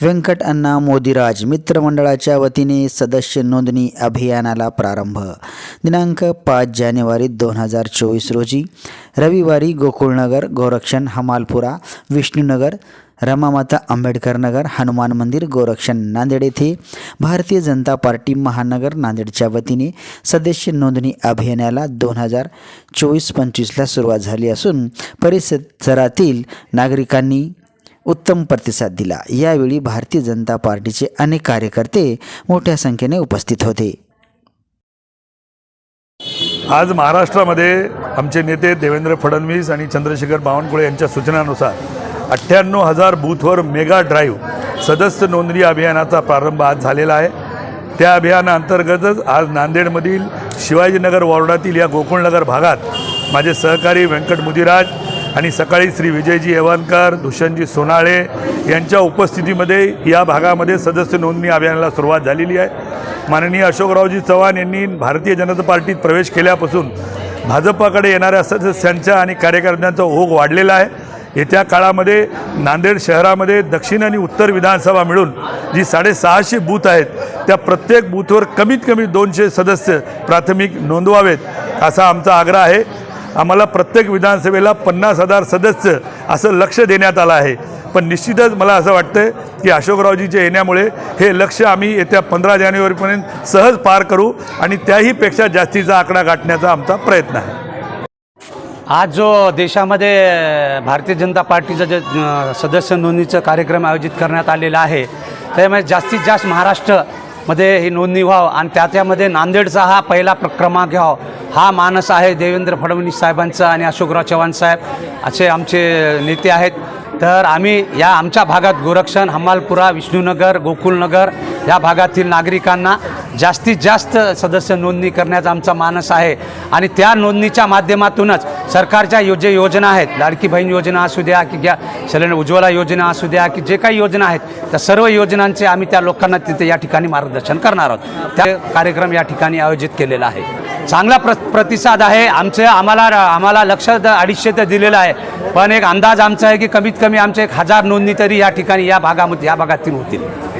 व्यंकट अण्णा मोदीराज मित्रमंडळाच्या वतीने सदस्य नोंदणी अभियानाला प्रारंभ. दिनांक पाच जानेवारी दोन हजार चोवीस रोजी रविवारी गोकुळनगर गोरक्षण हमालपुरा विष्णुनगर रमामाता आंबेडकर नगर हनुमान मंदिर गोरक्षण नांदेड येथे भारतीय जनता पार्टी महानगर नांदेडच्या वतीने सदस्य नोंदणी अभियानाला दोन हजार चोवीस पंचवीसला सुरुवात झाली असून परिसरातील नागरिकांनी उत्तम प्रतिसाद दिला. यावेळी भारतीय जनता पार्टीचे अनेक कार्यकर्ते मोठ्या संख्येने उपस्थित होते. आज महाराष्ट्रामध्ये आमचे नेते देवेंद्र फडणवीस आणि चंद्रशेखर बावनकुळे यांच्या सूचनानुसार अठ्ठ्याण्णव हजार बूथवर मेगा ड्राईव्ह सदस्य नोंदणी अभियानाचा प्रारंभ आज झालेला आहे. त्या अभियानाअंतर्गतच आज नांदेडमधील शिवाजीनगर वॉर्डातील या गोकुळनगर भागात माझे सहकारी व्यंकट मुदिराज आणि सकाळी श्री विजयजी येवनकर भूषणजी सोनाळे यांच्या उपस्थितीमध्ये या भागामध्ये सदस्य नोंदणी अभियानाला सुरुवात झालेली आहे. माननीय अशोकरावजी चव्हाण यांनी भारतीय जनता पार्टीत प्रवेश केल्यापासून भाजपाकडे येणाऱ्या सदस्यांच्या आणि कार्यकर्त्यांचा ओघ वाढलेला आहे. येत्या काळामध्ये नांदेड शहरामध्ये दक्षिण आणि उत्तर विधानसभा मिळून जी साडेसहाशे बूथ आहेत त्या प्रत्येक बूथवर कमीत कमी दोनशे सदस्य प्राथमिक नोंदवावेत असा आमचा आग्रह आहे. आम्हाला प्रत्येक विधानसभेला पन्नास हजार सदस्य असं लक्ष देण्यात आलं आहे. पण निश्चितच मला असं वाटतं की अशोकरावजीच्या येण्यामुळे हे लक्ष आम्ही येत्या पंधरा जानेवारीपर्यंत सहज पार करू आणि त्याहीपेक्षा जास्तीचा आकडा गाठण्याचा आमचा प्रयत्न आहे. आज जो देशामध्ये भारतीय जनता पार्टीचं जे सदस्य नोंदणीचं कार्यक्रम आयोजित करण्यात आलेला आहे त्यामुळे जास्तीत जास्त महाराष्ट्रमध्ये ही नोंदणी व्हावं आणि त्याच्यामध्ये नांदेडचा हा पहिला क्रमांक घ्यावा हा मानस आहे देवेंद्र फडणवीस साहेबांचा आणि अशोकराव चव्हाण साहेब. असे आमचे नेते आहेत. तर आम्ही या आमच्या भागात गोरक्षण हमालपुरा विष्णुनगर गोकुलनगर या भागातील नागरिकांना जास्तीत जास्त सदस्य नोंदणी करण्याचा आमचा मानस आहे. आणि त्या नोंदणीच्या माध्यमातूनच सरकारच्या यो जे योजना आहेत. लाडकी बहीण योजना असू द्या की ग्या सिलेंडर उज्ज्वला योजना असू द्या की जे काही योजना आहेत त्या सर्व योजनांचे आम्ही त्या लोकांना तिथे या ठिकाणी मार्गदर्शन करणार आहोत. त्या कार्यक्रम या ठिकाणी आयोजित केलेला आहे. चांगला प्र प्रतिसाद आहे. आमचं आम्हाला आम्हाला लक्ष द- अडीचशे तर दिलेलं आहे. पण एक अंदाज आमचा आहे की कमीत कमी आमचे एक हजार नोंदणी तरी या ठिकाणी या भागामध्ये या भागातील होतील.